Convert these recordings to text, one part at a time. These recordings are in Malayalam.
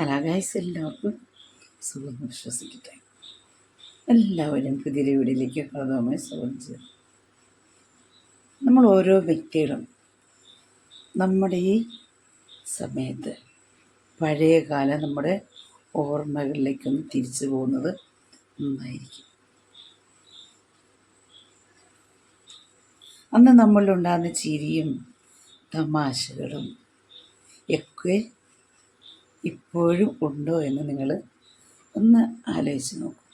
കലാകായ്സ് എല്ലാവർക്കും സുഖം വിശ്വസിക്കട്ടെ എല്ലാവരും പുതിയ വീടിലേക്ക് ഹൃദയമായി സ്വാഗതിച്ചു നമ്മൾ ഓരോ വ്യക്തികളും നമ്മുടെ ഈ സമയത്ത് പഴയ കാലം നമ്മുടെ ഓർമ്മകളിലേക്കൊന്ന് തിരിച്ചു പോകുന്നത് നന്നായിരിക്കും. അന്ന് നമ്മളിലുണ്ടാകുന്ന ചിരിയും തമാശകളും ഒക്കെ ഇപ്പോഴും ഉണ്ടോ എന്ന് നിങ്ങൾ ഒന്ന് ആലോചിച്ച് നോക്കൂ.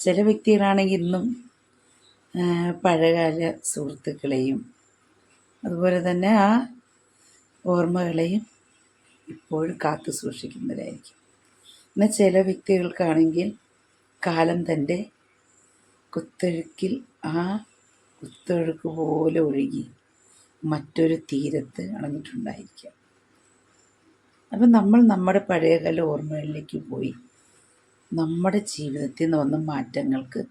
ചില വ്യക്തികളാണെങ്കിൽ ഇന്നും പഴയകാല സുഹൃത്തുക്കളെയും അതുപോലെ തന്നെ ആ ഓർമ്മകളെയും ഇപ്പോഴും കാത്തു സൂക്ഷിക്കുന്നവരായിരിക്കും. എന്നാൽ ചില വ്യക്തികൾക്കാണെങ്കിൽ കാലം തന്റെ കുത്തൊഴുക്കിൽ ആ കുത്തൊഴുക്ക് പോലെ ഒഴുകി മറ്റൊരു തീരത്ത് അണഞ്ഞിട്ടുണ്ടായിരിക്കാം. അപ്പം നമ്മൾ നമ്മുടെ പഴയകാല ഓർമ്മകളിലേക്ക് പോയി. നമ്മുടെ ജീവിതത്തിൽ നിന്ന് വന്ന മാറ്റങ്ങൾക്ക്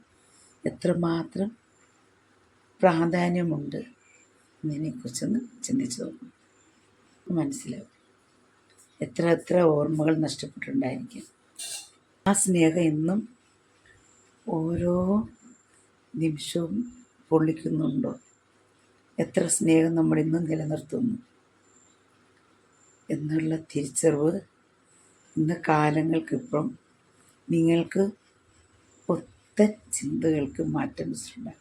എത്രമാത്രം പ്രാധാന്യമുണ്ട് എന്നതിനെക്കുറിച്ചൊന്ന് ചിന്തിച്ചു നോക്കും മനസ്സിലാവും. എത്ര എത്ര ഓർമ്മകൾ നഷ്ടപ്പെട്ടിട്ടുണ്ടായിരിക്കും. ആ സ്നേഹം ഇന്നും ഓരോ നിമിഷവും പൊള്ളിക്കുന്നുണ്ടോ? എത്ര സ്നേഹം നമ്മളിന്നും നിലനിർത്തുന്നു? എന്നുള്ള തിരിച്ചറിവ് ഇന്ന് കാലങ്ങൾക്കിപ്പം നിങ്ങൾക്ക് ഒത്ത ചിന്തകൾക്ക് മാറ്റം വെച്ചിട്ടുണ്ട്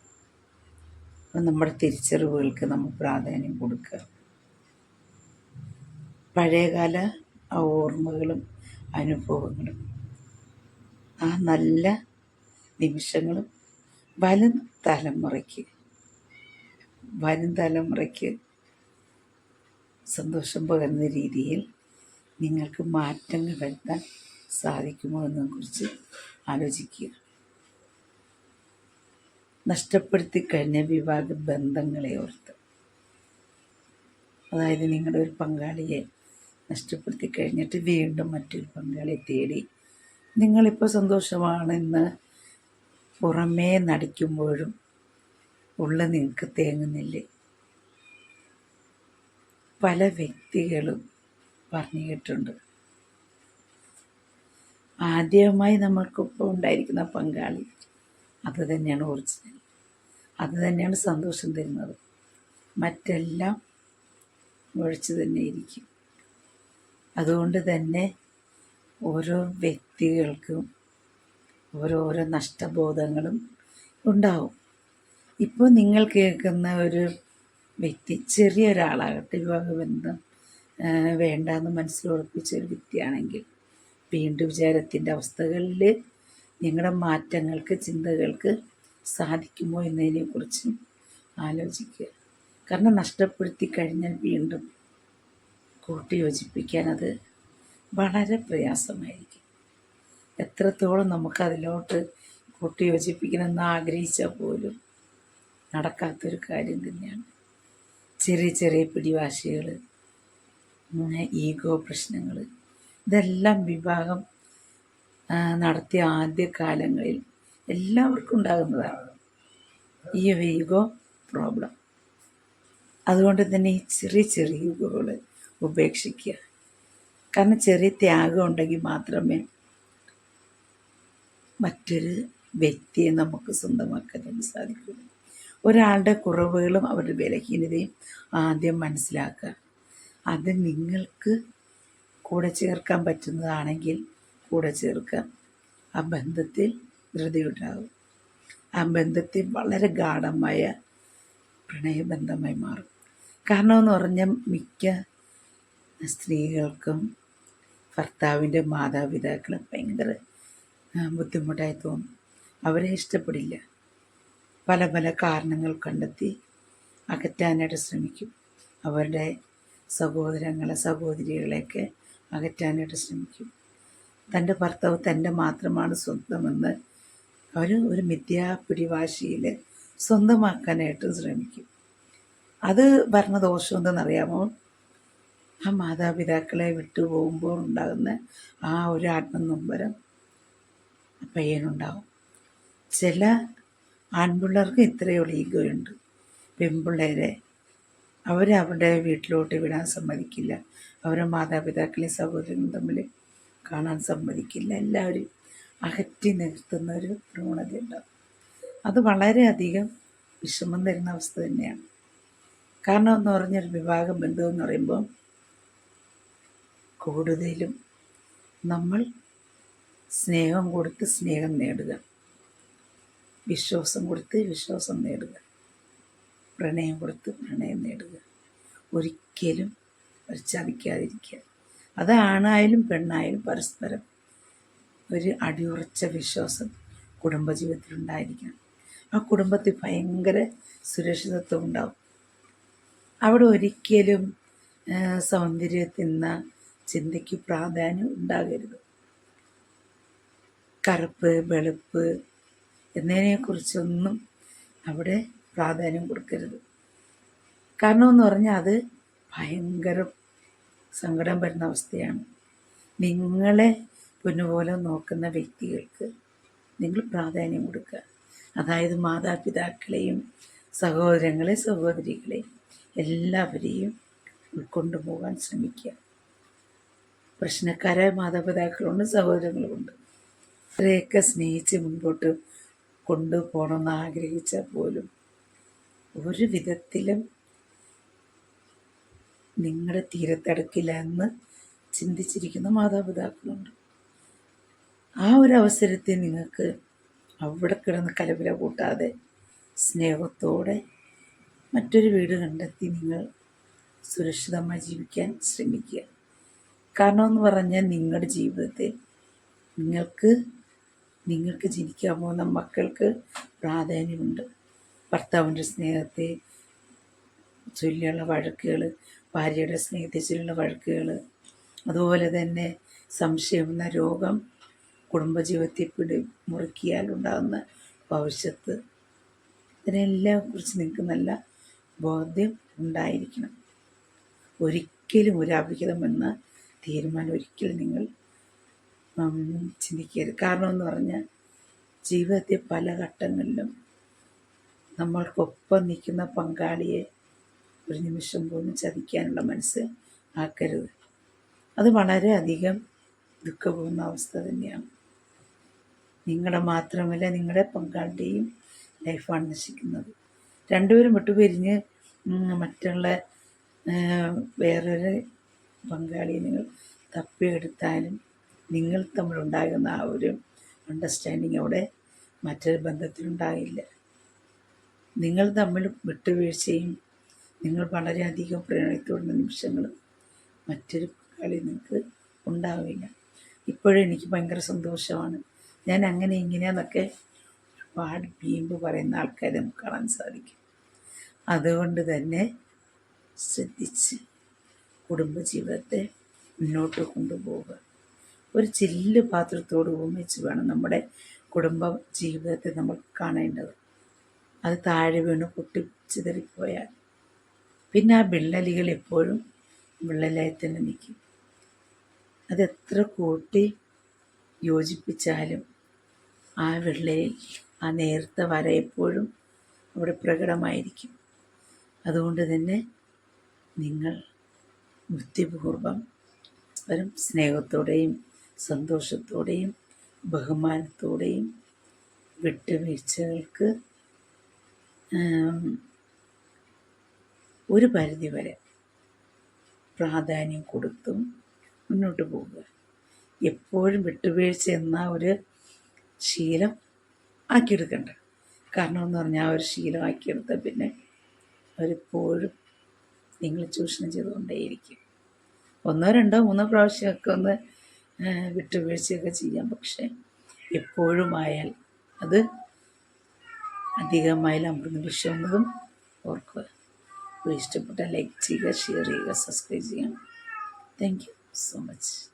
അപ്പം നമ്മുടെ തിരിച്ചറിവുകൾക്ക് നമ്മൾ പ്രാധാന്യം കൊടുക്കുക. പഴയകാല ആ ഓർമ്മകളും അനുഭവങ്ങളും ആ നല്ല നിമിഷങ്ങളും വരും തലമുറയ്ക്ക് വരും തലമുറയ്ക്ക് സന്തോഷം പകരുന്ന രീതിയിൽ നിങ്ങൾക്ക് മാറ്റങ്ങൾ വരുത്താൻ സാധിക്കുമോ എന്നതിനെക്കുറിച്ച് ആലോചിക്കുക. നഷ്ടപ്പെടുത്തി കഴിഞ്ഞ വിവാഹ ബന്ധങ്ങളെ ഓർത്ത്. അതായത് നിങ്ങളുടെ ഒരു പങ്കാളിയെ നഷ്ടപ്പെടുത്തി കഴിഞ്ഞിട്ട് വീണ്ടും മറ്റൊരു പങ്കാളിയെ തേടി നിങ്ങളിപ്പോൾ സന്തോഷമാണെന്ന് പുറമേ നടിക്കുമ്പോഴും ഉള്ള നിങ്ങൾക്ക് തേങ്ങുന്നില്ലേ? പല വ്യക്തികളും പറഞ്ഞു കേട്ടിട്ടുണ്ട് ആദ്യമായി നമ്മൾക്കൊപ്പം ഉണ്ടായിരിക്കുന്ന പങ്കാളി അത് തന്നെയാണ് ഒറിജിനൽ. അത് തന്നെയാണ് സന്തോഷം തരുന്നത്. മറ്റെല്ലാം ഒഴിച്ചു തന്നെ ഇരിക്കും. അതുകൊണ്ട് തന്നെ ഓരോ വ്യക്തികൾക്കും ഓരോരോ നഷ്ടബോധങ്ങളും ഉണ്ടാവും. ഇപ്പോൾ നിങ്ങൾ കേൾക്കുന്ന ഒരു വ്യക്തി ചെറിയൊരാളാകട്ടെ വിവാഹബന്ധം വേണ്ടാന്ന് മനസ്സിലുറപ്പിച്ച ഒരു വ്യക്തിയാണെങ്കിൽ വീണ്ടും വിചാരത്തിന്റെ അവസ്ഥകളിൽ നിങ്ങളുടെ മാറ്റങ്ങൾക്ക് ചിന്തകൾക്ക് സാധിക്കുമോ എന്നതിനെക്കുറിച്ച് ആലോചിക്കുക. കാരണം നഷ്ടപ്പെടുത്തി കഴിഞ്ഞാൽ വീണ്ടും കൂട്ടി യോജിപ്പിക്കാൻ അത് വളരെ പ്രയാസമായിരിക്കും. എത്രത്തോളം നമുക്കതിലോട്ട് കൂട്ടിയോജിപ്പിക്കണമെന്ന് കൂട്ടി യോജിപ്പിക്കണമെന്ന് ആഗ്രഹിച്ചാൽ പോലും നടക്കാത്തൊരു കാര്യം തന്നെയാണ്. ചെറിയ ചെറിയ പിടിവാശികൾ ഈഗോ പ്രശ്നങ്ങൾ. ഇതെല്ലാം വിവാഹം നടത്തിയ ആദ്യ കാലങ്ങളിൽ എല്ലാവർക്കും ഉണ്ടാകുന്നതാണ്. ഈ ഈഗോ പ്രോബ്ലം. അതുകൊണ്ട് തന്നെ ഈ ചെറിയ ചെറിയ ഈഗോകൾ ഉപേക്ഷിക്കുക. കാരണം ചെറിയ ത്യാഗം ഉണ്ടെങ്കിൽ മാത്രമേ മറ്റൊരു വ്യക്തിയെ നമുക്ക് സ്വന്തമാക്കാനായിട്ട് സാധിക്കുള്ളൂ ഒരാളുടെ കുറവുകളും അവരുടെ ബലഹീനതയും ആദ്യം മനസ്സിലാക്കുക. അത് നിങ്ങൾക്ക് കൂടെ ചേർക്കാൻ പറ്റുന്നതാണെങ്കിൽ കൂടെ ചേർക്കുക. ആ ബന്ധത്തിൽ ധൃതിയുണ്ടാകും ആ ബന്ധത്തിൽ വളരെ ഗാഠമായ പ്രണയബന്ധമായി മാറും. കാരണമെന്ന് പറഞ്ഞാൽ മിക്ക സ്ത്രീകൾക്കും ഭർത്താവിന്റെ മാതാപിതാക്കളും ഭയങ്കര ബുദ്ധിമുട്ടായി തോന്നും. അവരെ ഇഷ്ടപ്പെടില്ല. പല പല കാരണങ്ങൾ കണ്ടെത്തി അകറ്റാനായിട്ട് ശ്രമിക്കും. അവരുടെ സഹോദരങ്ങളെ സഹോദരികളെയൊക്കെ അകറ്റാനായിട്ട് ശ്രമിക്കും. തന്റെ ഭർത്താവ് തന്റെ മാത്രമാണ് സ്വന്തമെന്ന് അവർ ഒരു മിഥ്യാപിടിവാശിയിൽ സ്വന്തമാക്കാനായിട്ട് ശ്രമിക്കും. അത് ഭരണ ദോഷം എന്തെന്നറിയാമോ? ആ മാതാപിതാക്കളെ വിട്ടു പോകുമ്പോൾ ഉണ്ടാകുന്ന ആ ഒരു ആത്മനൊമ്പരം പയ്യനുണ്ടാവും. ചില ആൺപിള്ളേർക്ക് ഇത്രയുള്ള ഈഗോയുണ്ട് പെൺപിള്ളേരെ അവരവരുടെ വീട്ടിലോട്ട് വിടാൻ സമ്മതിക്കില്ല. അവരുടെ മാതാപിതാക്കളെയും സഹോദരനും തമ്മിൽ കാണാൻ സമ്മതിക്കില്ല. എല്ലാവരും അകറ്റി നിർത്തുന്ന ഒരു പ്രവണതയുണ്ടാവും അത് വളരെയധികം വിഷമം തരുന്ന അവസ്ഥ തന്നെയാണ്. കാരണം എന്ന് പറഞ്ഞൊരു വിവാഹ ബന്ധം എന്ന് പറയുമ്പോൾ കൂടുതലും നമ്മൾ സ്നേഹം കൊടുത്ത് സ്നേഹം നേടുക. വിശ്വാസം കൊടുത്ത് വിശ്വാസം നേടുക. പ്രണയം കൊടുത്ത് പ്രണയം നേടുക. ഒരിക്കലും ചതിക്കാതിരിക്കുക അത് ആണായാലും പെണ്ണായാലും പരസ്പരം ഒരു അടിയുറച്ച വിശ്വാസം കുടുംബജീവിതത്തിൽ ഉണ്ടായിരിക്കണം ആ കുടുംബത്തിൽ ഭയങ്കര സുരക്ഷിതത്വം ഉണ്ടാവും. അവിടെ ഒരിക്കലും സൗന്ദര്യത്തിന്ന ചിന്തയ്ക്ക് പ്രാധാന്യം ഉണ്ടാകരുത്. കറുപ്പ് വെളുപ്പ് എന്നതിനെക്കുറിച്ചൊന്നും അവിടെ പ്രാധാന്യം കൊടുക്കരുത്. കാരണമെന്ന് പറഞ്ഞാൽ അത് ഭയങ്കര സങ്കടം വരുന്ന അവസ്ഥയാണ്. നിങ്ങളെ പൊന്നുപോലെ നോക്കുന്ന വ്യക്തികൾക്ക് നിങ്ങൾ പ്രാധാന്യം കൊടുക്കുക. അതായത് മാതാപിതാക്കളെയും സഹോദരങ്ങളെ സഹോദരികളെ എല്ലാവരെയും ഉൾക്കൊണ്ടു പോകാൻ ശ്രമിക്കുക. പ്രശ്നക്കാരായ മാതാപിതാക്കളുണ്ട് സഹോദരങ്ങളുമുണ്ട്. അവരെയൊക്കെ സ്നേഹിച്ച് മുൻപോട്ട് കൊണ്ടുപോകണമെന്ന് ആഗ്രഹിച്ചാൽ പോലും ഒരു വിധത്തിലും നിങ്ങളുടെ തീരത്തടക്കില്ല എന്ന് ചിന്തിച്ചിരിക്കുന്ന മാതാപിതാക്കളുണ്ട്. ആ ഒരു അവസരത്തിൽ നിങ്ങൾക്ക് അവിടെ കിടന്ന് കലവില കൂട്ടാതെ സ്നേഹത്തോടെ മറ്റൊരു വീട് കണ്ടെത്തി നിങ്ങൾ സുരക്ഷിതമായി ജീവിക്കാൻ ശ്രമിക്കുക. കാരണമെന്ന് പറഞ്ഞാൽ നിങ്ങളുടെ ജീവിതത്തിൽ നിങ്ങൾക്ക് നിങ്ങൾക്ക് ജനിക്കാൻ പോകുന്ന മക്കൾക്ക് പ്രാധാന്യമുണ്ട്. ഭർത്താവിന്റെ സ്നേഹത്തെ ചൊല്ലിയുള്ള വഴക്കുകൾ ഭാര്യയുടെ സ്നേഹത്തെ ചൊല്ലിയുള്ള വഴക്കുകൾ അതുപോലെ തന്നെ സംശയം എന്ന രോഗം കുടുംബജീവിതത്തെ പിടി മുറുക്കിയാൽ ഉണ്ടാകുന്ന ഭവിഷ്യത്ത്. ഇതിനെല്ലാം കുറിച്ച് നിങ്ങൾക്ക് നല്ല ബോധ്യം ഉണ്ടായിരിക്കണം. ഒരിക്കലും ഒരു അവിഹിതമെന്ന തീരുമാനം ഒരിക്കലും നിങ്ങൾ ചിന്തിക്കരുത്. കാരണം എന്ന് പറഞ്ഞാൽ ജീവിതത്തെ പല ഘട്ടങ്ങളിലും നമ്മൾക്കൊപ്പം നിൽക്കുന്ന പങ്കാളിയെ ഒരു നിമിഷം പോലും ചതിക്കാനുള്ള മനസ്സ് ആക്കരുത്. അത് വളരെയധികം ദുഃഖപൂർണ അവസ്ഥ തന്നെയാണ്. നിങ്ങളുടെ മാത്രമല്ല നിങ്ങളുടെ പങ്കാളിയുടെയും ലൈഫാണ് നശിക്കുന്നത്. രണ്ടുപേരും വിട്ടുപിരിഞ്ഞ് മറ്റുള്ള വേറൊരു പങ്കാളിയെ നിങ്ങൾ തപ്പിയെടുത്താലും നിങ്ങൾ തമ്മിലുണ്ടാകുന്ന ആ ഒരു അണ്ടർസ്റ്റാൻഡിങ് അവിടെ മറ്റൊരു ബന്ധത്തിലുണ്ടാകില്ല നിങ്ങൾ തമ്മിൽ വിട്ടുവീഴ്ചയും നിങ്ങൾ വളരെയധികം പ്രണയത്തോടുന്ന നിമിഷങ്ങളും മറ്റൊരു കളി നിങ്ങൾക്ക് ഉണ്ടാവില്ല. ഇപ്പോഴും എനിക്ക് ഭയങ്കര സന്തോഷമാണ്. ഞാൻ അങ്ങനെ ഇങ്ങനെയെന്നൊക്കെ ഒരുപാട് വീമ്പ് പറയുന്ന ആൾക്കാരെ നമുക്ക് കാണാൻ സാധിക്കും. അതുകൊണ്ട് തന്നെ ശ്രദ്ധിച്ച് കുടുംബജീവിതത്തെ മുന്നോട്ട് കൊണ്ടുപോവുക. ഒരു ചില്ല് പാത്രത്തോട് ഉപമിച്ച് വേണം നമ്മുടെ കുടുംബ ജീവിതത്തെ നമ്മൾ കാണേണ്ടത്. അത് താഴെ വീണ് പൊട്ടിച്ചിതറിപ്പോയാൽ പിന്നെ ആ വിള്ളലുകൾ എപ്പോഴും വിള്ളലായി തന്നെ നിൽക്കും. അതെത്ര കൂട്ടി യോജിപ്പിച്ചാലും ആ വിള്ളലിൽ ആ നേർത്ത വര എപ്പോഴും അവിടെ പ്രകടമായിരിക്കും. അതുകൊണ്ട് തന്നെ നിങ്ങൾ ബുദ്ധിപൂർവം വരും സ്നേഹത്തോടെയും സന്തോഷത്തോടെയും ബഹുമാനത്തോടെയും വിട്ടുവീഴ്ചകൾക്ക് ഒരു പരിധി വരെ പ്രാധാന്യം കൊടുത്തും മുന്നോട്ട് പോവുക. എപ്പോഴും വിട്ടുവീഴ്ച എന്ന ഒരു ശീലം ആക്കിയെടുക്കണ്ട. കാരണം എന്ന് പറഞ്ഞാൽ ആ ഒരു ശീലം ആക്കിയെടുത്ത പിന്നെ അവരെപ്പോഴും നിങ്ങൾ ചൂഷണം ചെയ്തുകൊണ്ടേയിരിക്കും. ഒന്നോ രണ്ടോ മൂന്നോ പ്രാവശ്യമൊക്കെ ഒന്ന് വിട്ടുവീഴ്ചയൊക്കെ ചെയ്യാം. പക്ഷേ എപ്പോഴും ആയാൽ അത് അധികമായാൽ അമൃത വിഷമെന്നതും ഓർക്കുക. ഇഷ്ടപ്പെട്ട ലൈക്ക് ചെയ്യുക ഷെയർ ചെയ്യുക സബ്സ്ക്രൈബ് ചെയ്യണം താങ്ക് യു സോ മച്ച്